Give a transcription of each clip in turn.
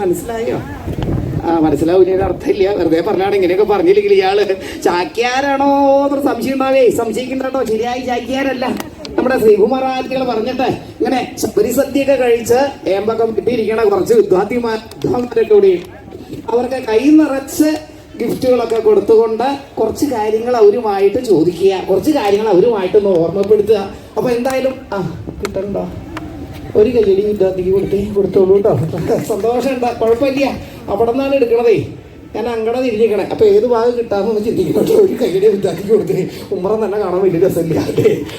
മനസ്സിലായോ? ആ മനസ്സിലാവില്ല അർത്ഥമില്ല. വെറുതെ പറഞ്ഞാണ് ഇങ്ങനെയൊക്കെ പറഞ്ഞില്ലെങ്കിൽ ഇയാൾ. ചാക്യാരാണോ എന്നൊരു സംശയം ഉണ്ടാവേ. ശരിയായി ചാക്യാരല്ല. നമ്മുടെ ശ്രീകുമാർ ആദികൾ പറഞ്ഞിട്ട് ഇങ്ങനെ ശബരിസദ്യയൊക്കെ കഴിച്ച് ഏമ്പക്കം കിട്ടിയിരിക്കണ കുറച്ച് വിദ്വാർത്ഥിമാർ അവർക്ക് കൈ നിറച്ച് ഗിഫ്റ്റുകളൊക്കെ കൊടുത്തുകൊണ്ട് കുറച്ച് കാര്യങ്ങൾ അവരുമായിട്ട് ചോദിക്കുക. കുറച്ച് കാര്യങ്ങൾ അവരുമായിട്ടൊന്ന് ഓർമ്മപ്പെടുത്തുക. അപ്പൊ എന്തായാലും ആ കിട്ടണ്ടോ? ഒരു കയ്യടി വിദ്യാർത്ഥിക്ക് കൊടുത്തേ കൊടുത്തോളൂ കേട്ടോ. ഉണ്ടാ കുഴപ്പമില്ല. അവിടെ നിന്നാണ് എടുക്കണതേ. ഞാൻ അങ്ങനെ തിരിഞ്ഞിരിക്കണേ. അപ്പൊ ഏത് ഭാഗം കിട്ടാമെന്ന് ചിന്തിക്കണം. കേട്ടോ ഒരു കയ്യടി വിദ്യാർത്ഥിക്ക് കൊടുത്തേ ഉമ്മറം തന്നെ കാണാൻ വലിയ രസമില്ല.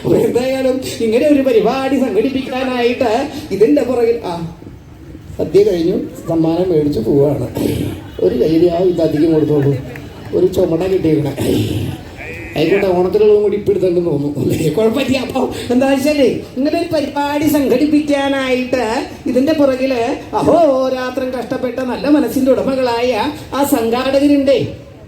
അപ്പൊ എന്തായാലും ഇങ്ങനെ ഒരു പരിപാടി സംഘടിപ്പിക്കാനായിട്ട് ഇതിന്റെ പുറകിൽ ആ സദ്യ കഴിഞ്ഞു. സമ്മാനം മേടിച്ച് പോവാണ്. ഒരു കയ്യടി ആ വിദ്യാർത്ഥിക്ക് കൊടുത്തോളൂ. ഒരു ചുമട കിട്ടിയിരിക്കണേ. ആയിക്കോട്ടെ ഓണത്തിനുള്ളതും കൂടി ഇപ്പം തോന്നുന്നു. കുഴപ്പമില്ല. അപ്പോൾ എന്താ വെച്ചാലേ ഇങ്ങനെ ഒരു പരിപാടി സംഘടിപ്പിക്കാനായിട്ട് ഇതിന്റെ പുറകിൽ അഹോരാത്രം കഷ്ടപ്പെട്ട നല്ല മനസ്സിന്റെ ഉടമകളായ ആ സംഘാടകരുണ്ടേ.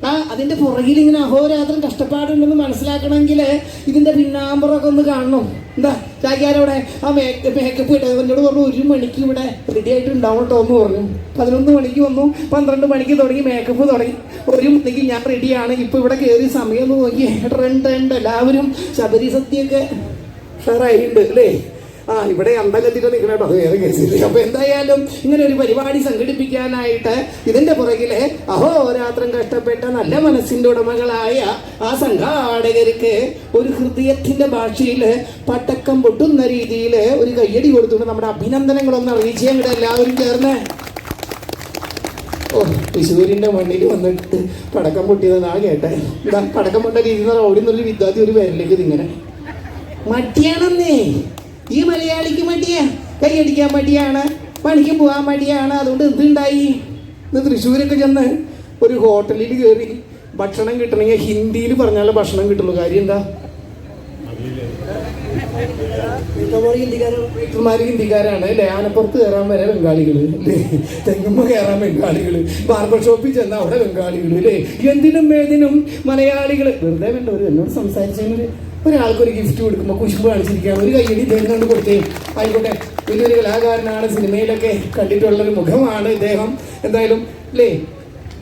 ആ അതിന്റെ പുറകിൽ ഇങ്ങനെ അഹോരാത്രം കഷ്ടപ്പാടുണ്ടെന്ന് മനസ്സിലാക്കണമെങ്കിൽ ഇതിന്റെ പിന്നാമ്പുറമൊക്കെ ഒന്ന് കാണണം. എന്താ? ചാക്കിയാരവിടെ ആ മേക്കപ്പ് മേക്കപ്പ് ഇട്ടത് എന്നോട് പറഞ്ഞു ഒരു മണിക്ക് ഇവിടെ റെഡി ആയിട്ട് ഉണ്ടാവും കേട്ടോ എന്ന് പറഞ്ഞു. പതിനൊന്ന് മണിക്ക് വന്നു പന്ത്രണ്ട് മണിക്ക് തുടങ്ങി മേക്കപ്പ് തുടങ്ങി. ഒരു മണിക്ക് ഞാൻ റെഡിയാണ് ഇപ്പോൾ ഇവിടെ കയറി സമയം നോക്കി ട്രെൻഡ് ട്രെൻഡ് എല്ലാവരും ശബരി സത്യമൊക്കെ ഷെയർ ആയിട്ടുണ്ട് അല്ലേ? ആ ഇവിടെ അന്തം കത്തിട്ട് നിൽക്കണം കേട്ടോ. വേറെ കേസില്ല അപ്പൊ എന്തായാലും ഇങ്ങനെ ഒരു പരിപാടി സംഘടിപ്പിക്കാനായിട്ട് ഇതിന്റെ പുറകിലെ അഹോരാത്രം കഷ്ടപ്പെട്ട നല്ല മനസ്സിന്റെ ഉടമകളായ ആ സംഘാടകർക്ക് ഒരു ഹൃദയത്തിന്റെ ഭാഷയിൽ പട്ടക്കം പൊട്ടുന്ന രീതിയിൽ ഒരു കയ്യടി കൊടുത്തുകൊണ്ട് നമ്മുടെ അഭിനന്ദനങ്ങളൊന്ന് അറിയിച്ചേ ഇവിടെ എല്ലാവരും ചേർന്ന്. ഓ തൃശ്ശൂരിന്റെ മണ്ണിൽ വന്നിട്ട് പടക്കം പൊട്ടിയതെന്നാ കേട്ടെ. ഇതാ പടക്കം പൊട്ട രീതിയിൽ ഓടി നിന്നൊരു വിദ്യാർത്ഥി ഒരു പേരിലേക്ക് ഇതിങ്ങനെ മടിയാണെന്നേ. ഈ മലയാളിക്ക് മടിയാ. കൈയടിക്കാൻ മടിയാണ്. പണിക്ക് പോകാൻ മടിയാണ്. അതുകൊണ്ട് എന്തുണ്ടായി? ഇന്ന് തൃശ്ശൂരൊക്കെ ചെന്ന് ഒരു ഹോട്ടലിൽ കയറി ഭക്ഷണം കിട്ടണമെങ്കിൽ ഹിന്ദിയിൽ പറഞ്ഞാലേ ഭക്ഷണം കിട്ടുള്ളൂ. കാര്യം എന്താ? ഹിന്ദിക്കാരും ഹിന്ദിക്കാരാണ് അല്ലേ? ആനപ്പുറത്ത് കയറാൻ വരെ ബംഗാളികൾ അല്ലേ? കയറാൻ ബംഗാളികൾ. ബാർബർ ഷോപ്പിൽ ചെന്ന അവിടെ ബംഗാളികൾ അല്ലേ? എന്തിനും ഏതിനും മലയാളികൾ. വെറുതെ വേണ്ട ഒരു എന്നോട് സംസാരിച്ചതിന് ഒരാൾക്ക് ഒരു ഗിഫ്റ്റ് കൊടുക്കുമ്പോൾ കുശുമ്പ് കാണിച്ചിരിക്കുകയാണ്. ഒരു കയ്യടി കൊണ്ട് കൊടുത്തേ. ആയിക്കോട്ടെ. വലിയൊരു കലാകാരനാണ്. സിനിമയിലൊക്കെ കണ്ടിട്ടുള്ളൊരു മുഖമാണ് ഇദ്ദേഹം. എന്തായാലും അല്ലേ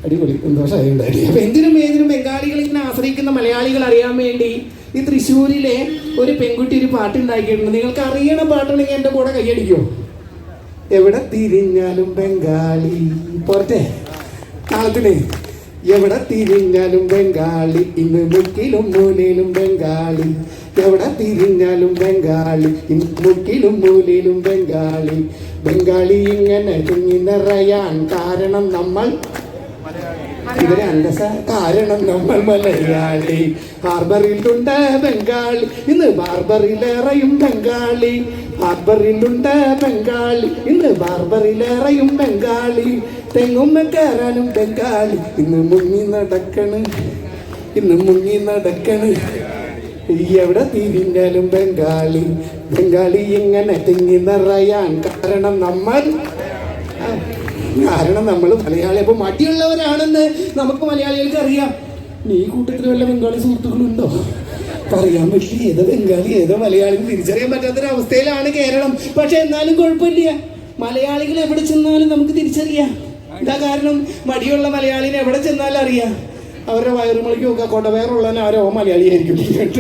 അടിപൊളി. സന്തോഷമായി ഉണ്ടായി അപ്പൊ എന്തിനും ഏതിനും ബംഗാളികൾ ഇങ്ങനെ ആശ്രയിക്കുന്ന മലയാളികൾ അറിയാൻ വേണ്ടി ഈ തൃശ്ശൂരിലെ ഒരു പെൺകുട്ടി ഒരു പാട്ട് ഉണ്ടാക്കിയിട്ടുണ്ട് നിങ്ങൾക്ക് അറിയണ പാട്ടുണ്ടെങ്കിൽ എന്റെ കൂടെ കയ്യടിക്കോ എവിടെ തിരിഞ്ഞാലും ബംഗാളി. പോരട്ടെ. കാലത്തിന് എവിടെ തിരിഞ്ഞാലും ബംഗാളി ഇന്ന് മുക്കിലും മൂലയിലും ബംഗാളി. എവിടെ തിരിഞ്ഞാലും ബംഗാളി ഇന്ന് മുക്കിലും മൂലയിലും ബംഗാളി. ബംഗാളി ഇങ്ങനെ തിങ്ങി നിറയാൻ കാരണം നമ്മൾ ഇവരെ അന്തസ കാരണം നമ്മൾ മലയാളി. ഹാർബറിലുണ്ട് ബംഗാളി ഇന്ന് ബാർബറിലേറെയും ബംഗാളി. ഹാർബറിലുണ്ട് ബംഗാളി ഇന്ന് ബാർബറിലേറെയും ബംഗാളി. തെങ്ങുമ്മ കയറാനും ബംഗാളി. ഇന്ന് മുങ്ങി നടക്കണ്. ഇന്ന് മുങ്ങി നടക്കണ്. എവിടെ തിരിഞ്ഞാലും ബംഗാളി. ബംഗാളി ഇങ്ങനെ തിങ്ങി നിറയാൻ കാരണം നമ്മൾ കാരണം നമ്മൾ മലയാളി. അപ്പൊ മടിയുള്ളവരാണെന്ന് നമുക്ക് മലയാളികൾക്ക് അറിയാം. നീ കൂട്ടത്തിൽ വല്ല ബംഗാളി സുഹൃത്തുക്കളുണ്ടോ? പറയാൻ പറ്റില്ല. ഏതോ ബംഗാളി ഏതോ മലയാളി തിരിച്ചറിയാൻ പറ്റാത്തൊരവസ്ഥയിലാണ് കേരളം. പക്ഷെ എന്നാലും കുഴപ്പമില്ല. മലയാളികൾ എവിടെ ചെന്നാലും നമുക്ക് തിരിച്ചറിയാം. എന്താ കാരണം മടിയുള്ള മലയാളിനെ എവിടെ ചെന്നാലും അറിയാം. അവരുടെ വയറുമളിക്ക് നോക്കുക കൊടവയറുള്ളവൻ ആരോ മലയാളിയായിരിക്കും.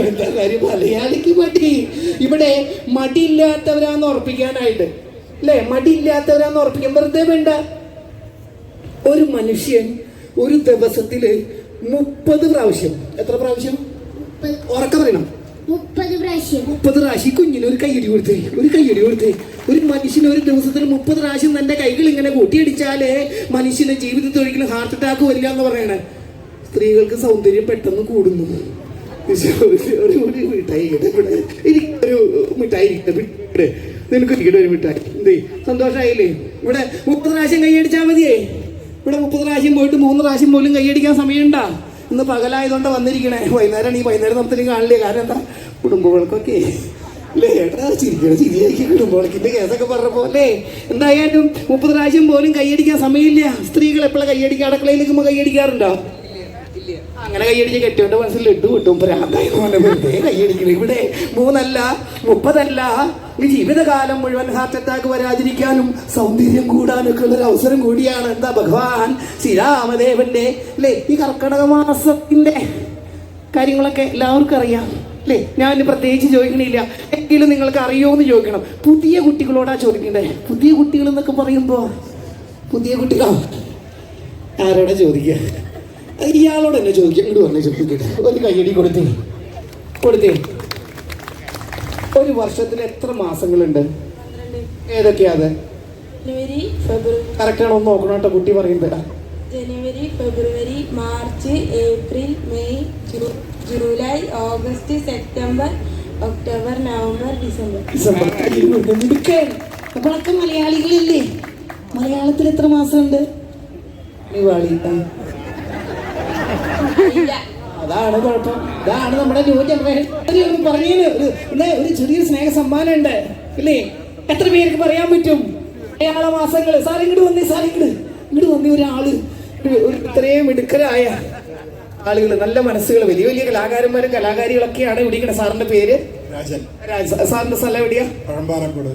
എന്താ കാര്യം? മലയാളിക്ക് മടി. ഇവിടെ മടിയില്ലാത്തവരാന്ന് ഉറപ്പിക്കാനായിട്ട്. അല്ലേ? മടിയില്ലാത്തവരാന്ന് ഉറപ്പിക്കാൻ വെറുതെ വേണ്ട. ഒരു മനുഷ്യൻ ഒരു ദിവസത്തിൽ മുപ്പത് പ്രാവശ്യം. എത്ര പ്രാവശ്യം? ഉറക്കം പറയണം മുപ്പത് പ്രാവശ്യം. കുഞ്ഞിന് ഒരു കയ്യടി കൊടുത്തേ. ഒരു കയ്യടി കൊടുത്തേ. ഒരു മനുഷ്യന് ഒരു ദിവസത്തിൽ മുപ്പത് പ്രാവശ്യം തന്റെ കൈകൾ ഇങ്ങനെ കൂട്ടിയടിച്ചാലേ മനുഷ്യന് ജീവിതത്തിൽ ഒരിക്കലും ഹാർട്ട് അറ്റാക്ക് വരില്ല എന്ന് പറയണേ. സ്ത്രീകൾക്ക് സൗന്ദര്യം പെട്ടെന്ന് കൂടുന്നു. ഒരു മിഠായി. ഒരു മിഠായി ഇവിടെ. നിനക്ക് ഒരു മിഠായി എന്തേ സന്തോഷമായില്ലേ ഇവിടെ മുപ്പത് പ്രാവശ്യം കൈയടിച്ചാൽ മതിയേ. ഇവിടെ മുപ്പത് പ്രാവശ്യം പോയിട്ട് മൂന്ന് പ്രാവശ്യം പോലും കൈയടിക്കാൻ സമയമുണ്ടാ? ഇന്ന് പകലായതുകൊണ്ട് വന്നിരിക്കണേ. വൈകുന്നേരം ഈ വൈകുന്നേരം നമുക്ക് കാണില്ലേ? കാരണം എന്താ? കുടുംബങ്ങൾക്കൊക്കെ അല്ലേ ഏട്ടാ ചിരിക്കണം ചിരിയാക്കി കുടുംബങ്ങൾക്കിന്റെ കേസൊക്കെ പറഞ്ഞപ്പോ അല്ലേ? എന്തായാലും മുപ്പത് പ്രാവശ്യം പോലും കൈയടിക്കാൻ സമയമില്ല. സ്ത്രീകൾ എപ്പോഴും കൈയടിക്കുക അടുക്കളയിൽ നിൽക്കുമ്പോൾ കൈയടിക്കാറുണ്ടോ? അങ്ങനെ കൈയടിച്ച് കെട്ടിയോണ്ട് മനസ്സിൽ ഇട്ട് കിട്ടും. ഭ്രാന്തായി പോലെ വെറുതെ കൈയടിക്കണം. ഇവിടെ മൂന്നല്ല മുപ്പതല്ല. ഈ ജീവിതകാലം മുഴുവൻ ഹാർട്ട് അറ്റാക്ക് വരാതിരിക്കാനും സൗന്ദര്യം കൂടാനൊക്കെ ഉള്ള ഒരു അവസരം കൂടിയാണ്. എന്താ ഭഗവാൻ? ശ്രീരാമദേവന്റെ അല്ലേ? ഈ കർക്കടക മാസത്തിന്റെ കാര്യങ്ങളൊക്കെ എല്ലാവർക്കും അറിയാം അല്ലേ? ഞാൻ പ്രത്യേകിച്ച് ചോദിക്കണില്ല. എങ്കിലും നിങ്ങൾക്ക് അറിയോ എന്ന് ചോദിക്കണം. പുതിയ കുട്ടികളോടാ ചോദിക്കണ്ടേ? പുതിയ കുട്ടികൾ എന്നൊക്കെ പറയുമ്പോ പുതിയ കുട്ടികൾ ആരോടാ ചോദിക്കുക? ഇയാളോട് തന്നെ ചോദിക്കുക. ഇങ്ങോട്ട് വന്നേ ചോദിക്കട്ടെ. ഒരു കയ്യടി കൊടുത്തേ. കൊടുത്തേ. ഒരു വർഷത്തിൽ എത്ര മാസങ്ങളുണ്ട്? ഏതൊക്കെയാ അത് ജനുവരി ഫെബ്രുവരി കറക്റ്റാണോ ഒന്ന് നോക്കണം കേട്ടോ കുട്ടി പറയുന്നത്. ജനുവരി ഫെബ്രുവരി March April May July August September October November December. December. നമ്മളൊക്കെ മലയാളികളില്ലേ? മലയാളത്തിൽ എത്ര മാസമുണ്ട്? ദിവാളി അതാണ് കുഴപ്പം. ഇതാണ് നമ്മുടെ ന്യൂ ജനറേഷൻ ഒരു പറഞ്ഞതിന് ഒരു ഒരു ചെറിയ സ്നേഹ സമ്മാനം ഉണ്ട് ഇല്ലേ? എത്ര പേർക്ക് പറയാൻ പറ്റും? മലയാള മാസങ്ങൾ സാർ ഇങ്ങോട്ട് വന്നേ സാർ ഇങ്ങോട്ട് ഇങ്ങോട്ട് വന്നേ ഒരാൾ. ഒരു- ഒരു ഇത്രയും മിടുക്കരായ ആളുകൾ നല്ല മനസ്സുകൾ വലിയ വലിയ കലാകാരന്മാരും കലാകാരികളൊക്കെയാണ് ഇവിടെ സാറിന്റെ പേര്? സാറിന്റെ സ്ഥലം എവിടെയാ? പഴമ്പാറക്കോട്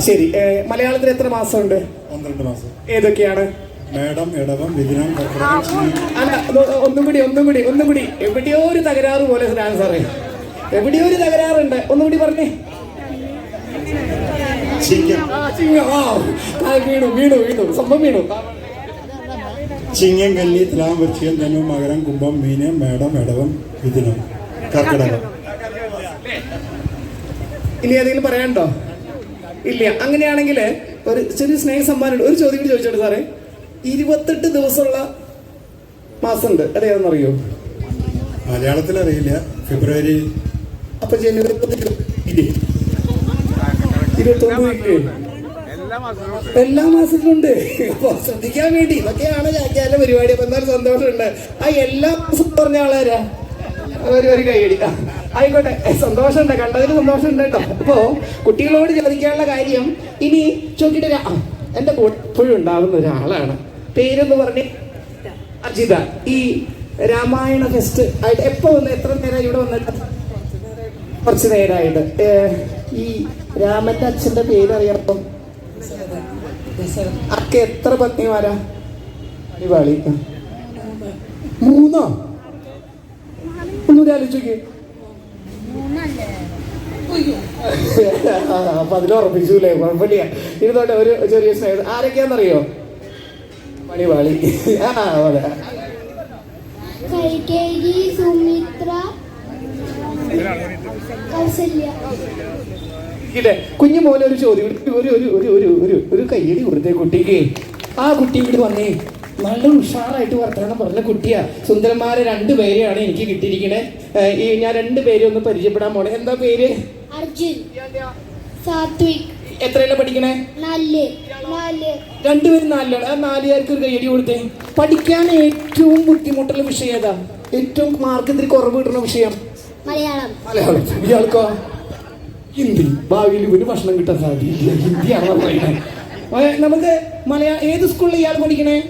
ശരി. മലയാളത്തിൽ എത്ര മാസമുണ്ട്? പന്ത്രണ്ട് മാസം. ഏതൊക്കെയാണ്? മേടം ഇടവം ചിങ്ങം അല്ല ഒന്നും കൂടി ഒന്നും കൂടി ഒന്നും കൂടി. എവിടെയോ ഒരു തകരാറ് പോലെ ഞാൻ സാറേ. എവിടെയോ ഒരു തകരാറുണ്ട്. ഒന്നും കൂടി പറഞ്ഞേ. വീണു വീണു വീണു. സംഭവം വീണു. ചിങ്ങം കല്ലി തുലാം വൃശ്ചികം ധനു മകരം കുംഭം മീനം മേടം ഇടവം മിഥുനം കർക്കിടകം. ഇനി ഏതെങ്കിലും പറയാനുണ്ടോ? ഇല്ല. അങ്ങനെയാണെങ്കിൽ ഒരു ചെറിയ സ്നേഹ സമ്മാനം ഒരു ചോദ്യം കൂടി ചോദിച്ചോട്ടെ സാറേ. ഇരുപത്തെട്ട് ദിവസമുള്ള മാസമുണ്ട്. അതേതെന്നറിയോ മലയാളത്തിൽ അറിയില്ല ഫെബ്രുവരി അപ്പൊ ജനുവരി? എല്ലാ മാസത്തിലുണ്ട് അപ്പൊ ശ്രദ്ധിക്കാൻ വേണ്ടി. ഇതൊക്കെയാണ് ചാക്കിയാന്റെ പരിപാടി. അപ്പൊ എന്തായാലും സന്തോഷമുണ്ട്. ആ എല്ലാ മാസം പറഞ്ഞ ആളാരാ? ഒരു ഒരു കൈയടി. ആയിക്കോട്ടെ. സന്തോഷമുണ്ട്. കണ്ടതിൽ സന്തോഷമുണ്ട് കേട്ടോ. അപ്പോ കുട്ടികളോട് ചോദിക്കാനുള്ള കാര്യം ഇനി ചോദിക്കട്ടെ. എന്റെ കൂടെ എപ്പോഴും ഉണ്ടാകുന്ന ഒരാളാണ്. പേരെന്ന് പറഞ്ഞേ. അജിത ഈ രാമായണ ഫെസ്റ്റ് ആയിട്ട് എപ്പോ വന്ന്? എത്ര നേരം ഇവിടെ വന്നിട്ട് കുറച്ച് നേരമായിട്ട് ഈ രാമന്റെ അച്ഛന്റെ പേരറിയപ്പം അക്ക എത്ര പത്നിമാരാ? അടിപാളി. മൂന്നോ? ഒന്നുകൂടി ആലോചിക്കേ. അപ്പൊ അതിനുറപ്പിച്ചു ഉറപ്പിച്ചൂലേ? കുഴപ്പമില്ല. ഇരുന്നോട്ടെ ഒരു ചെറിയ സ്നേഹം. ആരൊക്കെയാന്നറിയോ മണിപാളി ആ അതെ. കൈകേയി സുമിത്ര കൗസല്യ. കുഞ്ഞു മോനെ ഒരു ചോദ്യം. ഒരു ഒരു ഒരു ഒരു ഒരു ഒരു കയ്യടി കൊടുത്തേ കുട്ടിക്ക്. ആ കുട്ടി ഇവിടെ വന്നേ. നല്ല ഉഷാറായിട്ട് വർത്തമാനം പറഞ്ഞ കുട്ടിയാ. സുന്ദരന്മാരെ രണ്ടുപേരെയാണ് എനിക്ക് കിട്ടിയിരിക്കണേ. ഈ ഞാൻ രണ്ടുപേരെ ഒന്ന് പരിചയപ്പെടാൻ പോണേ എന്താ പേര്? അർജുൻ. സാത്വിക്. എത്രയല്ല പഠിക്കണേ? നാല് രണ്ടുപേരും നാലിലാണ്. ആ നാലുകാർക്ക് ഒരു കയ്യടി കൊടുത്തേ. പഠിക്കാൻ ഏറ്റവും ബുദ്ധിമുട്ടുള്ള വിഷയം ഏതാ? ഏറ്റവും മാർക്ക് ഇത്തിരി കുറവ് കിട്ടുന്ന വിഷയം? മലയാളം. മലയാളം. ഇയാൾക്കോ? ഹിന്ദി. ഭാവിയിൽ ഇവന് ഭക്ഷണം കിട്ടാൻ സാധ്യതയില്ല. ഹിന്ദിയാണ് പറയുന്നത്? നമുക്ക് മലയാളം ഏത് സ്കൂളിൽ ഇയാൾ പഠിക്കണേ?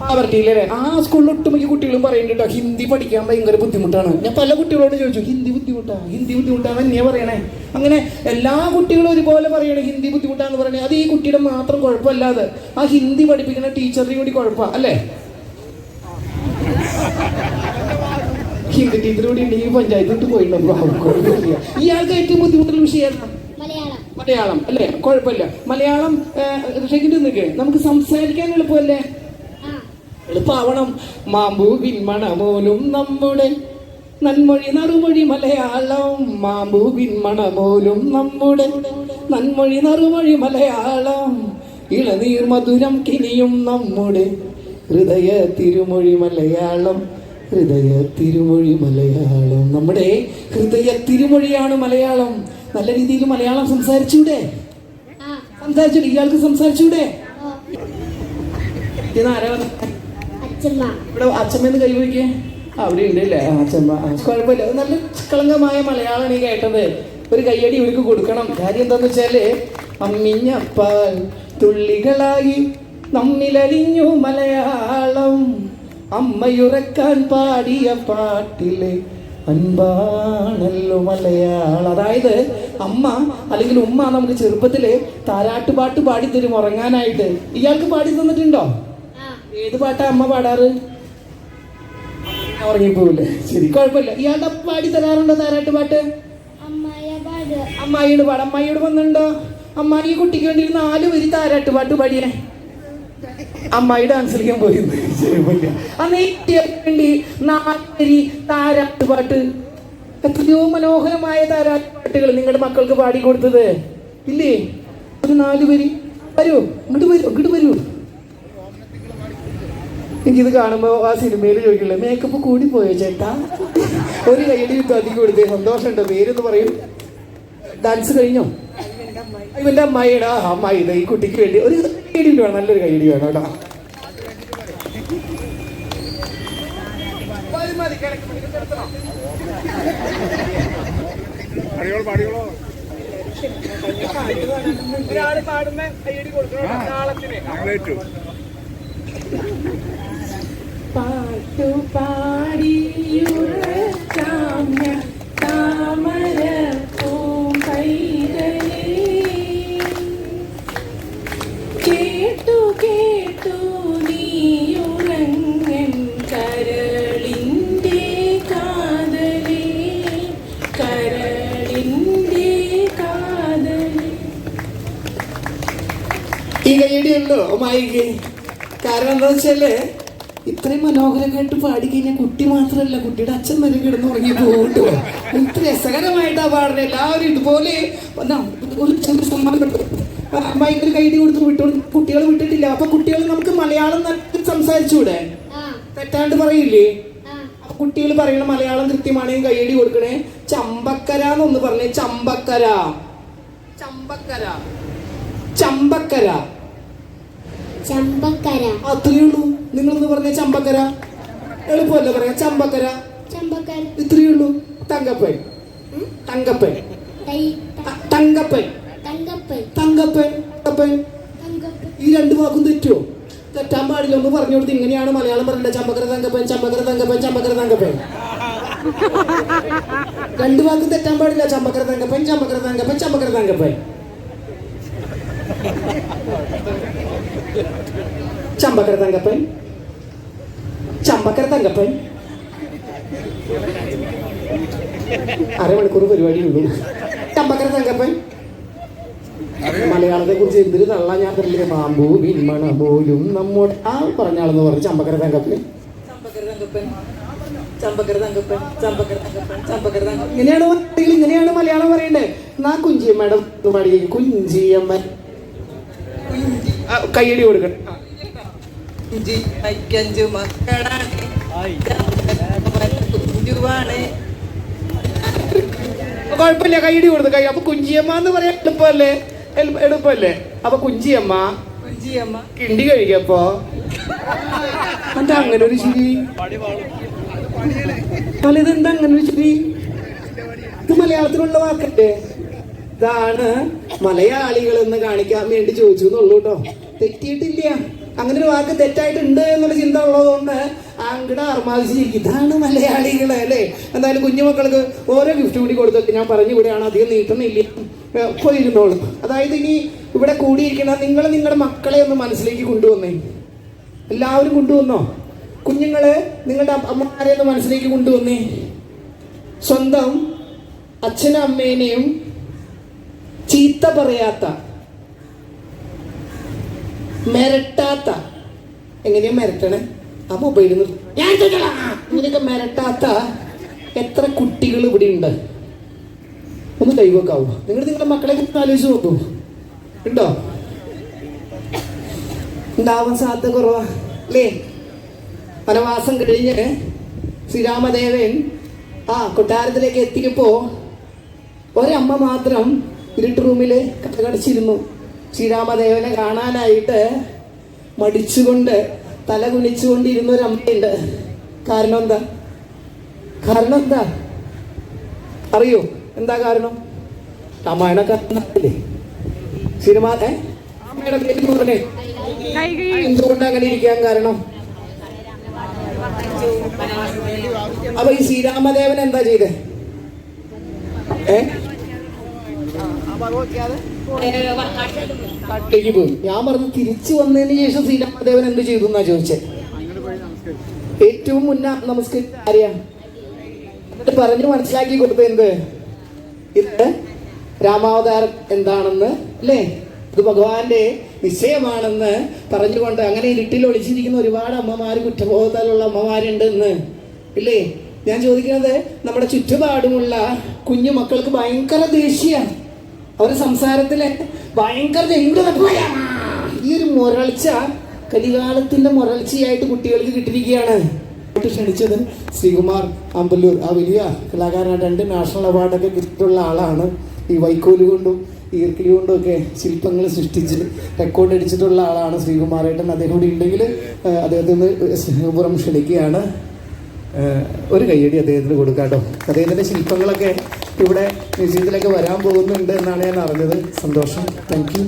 പാവർട്ടിയിലെ ആ സ്കൂളിൽ ഒട്ടുമിക്ക കുട്ടികളും പറയുന്നുണ്ട് ഹിന്ദി പഠിക്കാൻ ഭയങ്കര ബുദ്ധിമുട്ടാണ്. ഞാൻ പല കുട്ടികളോട് ചോദിച്ചു ഹിന്ദി ബുദ്ധിമുട്ടാണ് ഹിന്ദി ബുദ്ധിമുട്ടാണ് എന്നെ പറയണേ. അങ്ങനെ എല്ലാ കുട്ടികളും ഒരുപോലെ പറയണേ ഹിന്ദി ബുദ്ധിമുട്ടാന്ന് പറയണേ. അത് ഈ കുട്ടിയുടെ മാത്രം കുഴപ്പമല്ലാതെ ആ ഹിന്ദി പഠിപ്പിക്കുന്ന ടീച്ചറിന് കൂടി കുഴപ്പമാണ് അല്ലേ? ഹിന്ദി ടീച്ചർ കൂടി ഉണ്ടെങ്കിൽ പഞ്ചായത്തോട്ട് പോയിട്ടുണ്ടാവും ഇയാൾക്ക് ഏറ്റവും ബുദ്ധിമുട്ടുള്ള വിഷയം ഏതാ? മലയാളം. അല്ലേ? കുഴപ്പമില്ല. മലയാളം ഷെക്കിട്ട് നിൽക്കേ നമുക്ക് സംസാരിക്കാൻ എളുപ്പമല്ലേ? എളുപ്പാവണം മാമ്പൂവിൻ മണമോലും നമ്മുടെ നന്മൊഴി നറുമൊഴി മലയാളം. മാമ്പൂവിൻ മണമോലും നമ്മുടെ നന്മൊഴി നറുമൊഴി മലയാളം. ഇളനീർ മധുരം കിനിയും നമ്മുടെ ഹൃദയ തിരുമൊഴി മലയാളം. ഹൃദയ തിരുമൊഴി മലയാളം. നമ്മുടെ ഹൃദയ തിരുമൊഴിയാണ് മലയാളം. നല്ല രീതിയിൽ മലയാളം സംസാരിച്ചൂടെ? സംസാരിച്ചൂടെ? ഇയാൾക്ക് സംസാരിച്ചൂടെ? ഇതാരാ ഇവിടെ അച്ഛമ്മന്ന് കൈവയ്ക്കേ അവിടെ ഉണ്ട് അല്ലേ അച്ഛമ്മ കുഴപ്പമില്ല. നല്ല കളങ്കമായ മലയാളമാണ് ഈ കേട്ടത്. ഒരു കയ്യടി ഇവർക്ക് കൊടുക്കണം. കാര്യം എന്താന്ന് വെച്ചാൽ അമ്മിഞ്ഞപ്പാൽ തുള്ളികളായി നമ്മിലലിഞ്ഞു മലയാളം. അമ്മയുറക്കാൻ പാടിയ പാട്ടിലെ അൻപാണല്ലോ മലയാളം. അതായത് അമ്മ അല്ലെങ്കിൽ ഉമ്മ നമുക്ക് ചെറുപ്പത്തിൽ താരാട്ടുപാട്ട് പാടിത്തരും ഉറങ്ങാനായിട്ട്. ഇയാൾക്ക് പാടി തന്നിട്ടുണ്ടോ? ഏത് പാട്ടാ അമ്മ പാടാറ്? ഉറങ്ങിപ്പോവില്ലേ? ശരി കുഴപ്പമില്ല. ഇയാളുടെ പാടി തരാറുണ്ടോ താരാട്ടുപാട്ട് പാട്ട്? പാട്. അമ്മായിയോട് പാടാം. അമ്മായിയോട് വന്നിട്ടുണ്ടോ? അമ്മായി ഈ കുട്ടിക്ക് വേണ്ടി നാല് വരി താരാട്ടുപാട്ട് പാടിയേ. അമ്മായി ഡാൻസ് കളിക്കാൻ പോയിരുന്നു. ശരിയല്ല അന്ന് ഈ വേണ്ടി നാല് വരി താരാട്ടുപാട്ട് എത്രയോ മനോഹരമായ താരാട്ടുപാട്ടുകൾ നിങ്ങളുടെ മക്കൾക്ക് പാടി കൊടുത്തത്. ഇല്ലേ? ഒരു നാല് വരി. വരൂ. ഇങ്ങോട്ട് വരൂ ഇങ്ങോട്ട് വരൂ. എനിക്കിത് കാണുമ്പോൾ ആ സിനിമയിൽ ചോദിക്കില്ലേ മേക്കപ്പ് കൂടി പോയോ ചേട്ടാ? ഒരു കൈയടി അധികം കൊടുത്തേ സന്തോഷമുണ്ട് പേരെന്ന് പറയും. ഡാൻസ് കഴിഞ്ഞോ? ഇവന്റെ അമ്മായിടാ ആ അമ്മായി ഇത് ഈ കുട്ടിക്ക് വേണ്ടി. ഒരു കൈയടി വേണം നല്ലൊരു കൈയടി വേണം കേട്ടോ. പാട്ടു പാടിയുറക്കാം താമര പൂമ്പൈതലേ കേട്ടു കേട്ടു നീയുറങ്ങൻ കരളിന്റെ കാതലേ. കരളിന്റെ കാതലേ. ഈ കൈയിടിയുണ്ടോ? അമ്മായിക്ക് കാരണം എന്താ വെച്ചാൽ ഇത്രയും മനോഹരമായിട്ട് പാടി കഴിഞ്ഞാൽ കുട്ടി മാത്രമല്ല കുട്ടിയുടെ അച്ഛൻ വരെ കിടന്ന് ഉറങ്ങി പോകട്ടോ ഇത്ര രസകരമായിട്ടാ പാടുന്നത് എല്ലാവരും ഇതുപോലെ ഭയങ്കര ഒരു സമ്മാനം കൈയടി കൊടുത്ത് വിട്ടു. കുട്ടികൾ വിട്ടിട്ടില്ല. അപ്പൊ കുട്ടികൾ നമുക്ക് മലയാളം നല്ല സംസാരിച്ചൂടെ? തെറ്റാണ്ട് പറയില്ലേ? കുട്ടികൾ പറയണ മലയാളം കൃത്യമാണെങ്കിൽ കൈയടി കൊടുക്കണേ. ചമ്പക്കര എന്നൊന്ന് പറഞ്ഞേ. ചമ്പക്കര. ചമ്പക്കര. ചമ്പക്കര. ചമ്പക്കര. അത്രയേ ഉള്ളൂ. നിങ്ങളൊന്ന് പറഞ്ഞ ചമ്പക്കര? എളുപ്പമല്ല പറയാ? ചമ്പക്കര. ചമ്പക്കര. ഇത്രയേ ഉള്ളൂ. തങ്കപ്പൻ? തങ്കപ്പൻ. തങ്കപ്പൻ. തങ്കപ്പൻ. തങ്കപ്പൻ. ഈ രണ്ട് വാക്കും തെറ്റോ തെറ്റാൻ പാടില്ല. ഒന്ന് പറഞ്ഞു കൊടുത്ത് ഇങ്ങനെയാണ് മലയാളം പറയണ്ട? ചമ്പക്കര തങ്കപ്പൻ ചമ്പക്കര തങ്കപ്പൻ ചമ്പക്കര തങ്കപ്പൻ. രണ്ട് വാക്ക് തെറ്റാൻ പാടില്ല. ചമ്പക്കര തങ്കപ്പൻ ചമ്പക്കര തങ്കപ്പൻ ചമ്പക്കര തങ്കപ്പൻ. ചമ്പക്കര തങ്കപ്പൻ. ചമ്പക്കര തങ്കപ്പൻ. അരമണിക്കൂർ പരിപാടിയുള്ളൂ. ചമ്പക്കര തങ്കപ്പൻ. മലയാളത്തെ കുറിച്ച് എന്തൊരു തള്ള ഞാൻ പറഞ്ഞില്ലേ? പാമ്പു വിന്മണ പോലും നമ്മുടെ ആ പറഞ്ഞാളെന്ന് പറഞ്ഞു ചമ്പക്കര തങ്കപ്പൻ. ഇങ്ങനെയാണ് ഇങ്ങനെയാണ് മലയാളം പറയണ്ടേ? എന്നാ കുഞ്ചിയമ്മയുടെ കുഞ്ചിയമ്മ കയ്യടി കൊടുക്കണം അയ്ക്കഞ്ചു മക്കളാണ്. കുഞ്ചുവാണ് കുഴപ്പമില്ല കയ്യടി കൊടുത്ത് കൈ അപ്പൊ കുഞ്ചിയമ്മ എന്ന് പറയാൻ എളുപ്പമല്ലേ? എളുപ്പല്ലേ എളുപ്പമല്ലേ? അപ്പൊ കുഞ്ചിയമ്മ കുഞ്ചിയമ്മ. കിണ്ടി കഴിക്കപ്പോ എന്താ അങ്ങനെ ഒരു ചിരി? അല്ല ഇതെന്താ അങ്ങനെ ഒരു ചിരി? ഇത് മലയാളത്തിലുള്ള വാക്കല്ലേ? ഇതാണ് മലയാളികൾ എന്ന് കാണിക്കാൻ വേണ്ടി ചോദിച്ചു എന്നുള്ളൂ കേട്ടോ. തെറ്റിയിട്ടില്ല. അങ്ങനെ ഒരു വാക്ക് തെറ്റായിട്ടുണ്ട് എന്നുള്ള ചിന്ത ഉള്ളതുകൊണ്ട് അങ്ങടെ അർമാദിച്ചിരിക്കും ഇതാണ് മലയാളികൾ അല്ലേ? എന്തായാലും കുഞ്ഞുമക്കൾക്ക് ഓരോ ഗിഫ്റ്റ് കൂടി കൊടുത്തിട്ട് ഞാൻ പറഞ്ഞു കൂടെയാണ് അധികം നീട്ടുന്നില്ല. പോയിരുന്നോളും. അതായത് ഇനി ഇവിടെ കൂടിയിരിക്കുന്ന നിങ്ങൾ നിങ്ങളുടെ മക്കളെ ഒന്ന് മനസ്സിലേക്ക് കൊണ്ടുവന്നേ. എല്ലാവരും കൊണ്ടുവന്നോ? കുഞ്ഞുങ്ങൾ നിങ്ങളുടെ അമ്മമാരെ ഒന്ന് മനസ്സിലേക്ക് കൊണ്ടുവന്നേ. സ്വന്തം അച്ഛനും അമ്മേനെയും ചീത്ത പറയാത്ത മെരട്ടാത്ത. എങ്ങനെയാ മെരട്ടണേ? ആ ചോദിച്ചോളാം. ഇങ്ങനെയൊക്കെ മെരട്ടാത്ത എത്ര കുട്ടികൾ ഇവിടെ ഉണ്ട്? ഒന്ന് കൈവക്കാവോ നിങ്ങൾ നിങ്ങളുടെ മക്കളെ കുറിച്ച് ആലോചിച്ച് നോക്കൂ. ഉണ്ടോ? ഉണ്ടാവാൻ സാധ്യത കുറവാ. അല്ലേ? വനവാസം കഴിഞ്ഞ് ശ്രീരാമദേവൻ ആ കൊട്ടാരത്തിലേക്ക് എത്തിയപ്പോ ഒരമ്മ മാത്രം ഇരുട്ട് റൂമിൽ കടച്ചിരുന്നു. ശ്രീരാമദേവനെ കാണാനായിട്ട് മടിച്ചുകൊണ്ട് തല കുനിച്ചുകൊണ്ടിരുന്ന ഒരു അമ്മയുണ്ട്. കാരണം എന്താ? കാരണം എന്താ? അറിയോ? എന്താ കാരണം? രാമായണക്കാരനല്ലേ സിനിമ ഏ? അമ്മയുടെ പേര് പറഞ്ഞേ? എന്തുകൊണ്ട് അങ്ങനെ ഇരിക്കാൻ കാരണം? അപ്പൊ ഈ ശ്രീരാമദേവൻ എന്താ ചെയ്തേ? ഏ? കാട്ടിലേക്ക് പോയി. ഞാൻ പറഞ്ഞു തിരിച്ചു വന്നതിന് ശേഷം ശ്രീരാമദേവൻ എന്ത് ചെയ്തു എന്നാ ചോദിച്ചേ? ഏറ്റവും മുന്നേ നമസ്കരിച്ച ആര്യ? എന്നിട്ട് പറഞ്ഞു മനസ്സിലാക്കി കൊടുത്തത് എന്ത്? ഇത് രാമാവതാരം എന്താണെന്ന് അല്ലേ? ഇത് ഭഗവാന്റെ നിശ്ചയമാണെന്ന് പറഞ്ഞുകൊണ്ട് അങ്ങനെ ഇരുട്ടിൽ ഒളിച്ചിരിക്കുന്ന ഒരുപാട് അമ്മമാർ കുറ്റബോധത്താലുള്ള അമ്മമാരുണ്ട് ഇന്ന് ഇല്ലേ? ഞാൻ ചോദിക്കുന്നത് നമ്മുടെ ചുറ്റുപാടുമുള്ള കുഞ്ഞു മക്കൾക്ക് ഭയങ്കര ദേഷ്യമാണ് അവരുടെ സംസാരത്തിലെ ഭയങ്കര ഈ ഒരു മുരൾച്ച കലികാലത്തിന്റെ മുരൾച്ചയായിട്ട് കുട്ടികൾക്ക് കിട്ടിയിരിക്കുകയാണ്. ക്ഷണിച്ചത് ശ്രീകുമാർ അമ്പല്ലൂർ ആ വലിയ കലാകാരൻ രണ്ട് നാഷണൽ അവാർഡൊക്കെ കിട്ടിയിട്ടുള്ള ആളാണ്. ഈ വൈക്കോൽ കൊണ്ടും ഈർക്കിലി കൊണ്ടും ഒക്കെ ശില്പങ്ങൾ സൃഷ്ടിച്ച് റെക്കോർഡ് അടിച്ചിട്ടുള്ള ആളാണ് ശ്രീകുമാറേട്ടൻ അദ്ദേഹം കൂടി ഉണ്ടെങ്കിൽ അദ്ദേഹത്തിന് സ്നേഹപുറം ക്ഷണിക്കുകയാണ്. ഒരു കൈയടി അദ്ദേഹത്തിന് കൊടുക്കാം കേട്ടോ. അദ്ദേഹത്തിന്റെ ശില്പങ്ങളൊക്കെ ഇവിടെ മ്യൂസിയത്തിലേക്ക് വരാൻ പോകുന്നുണ്ട് എന്നാണ് ഞാൻ അറിഞ്ഞത്. സന്തോഷം. Thank you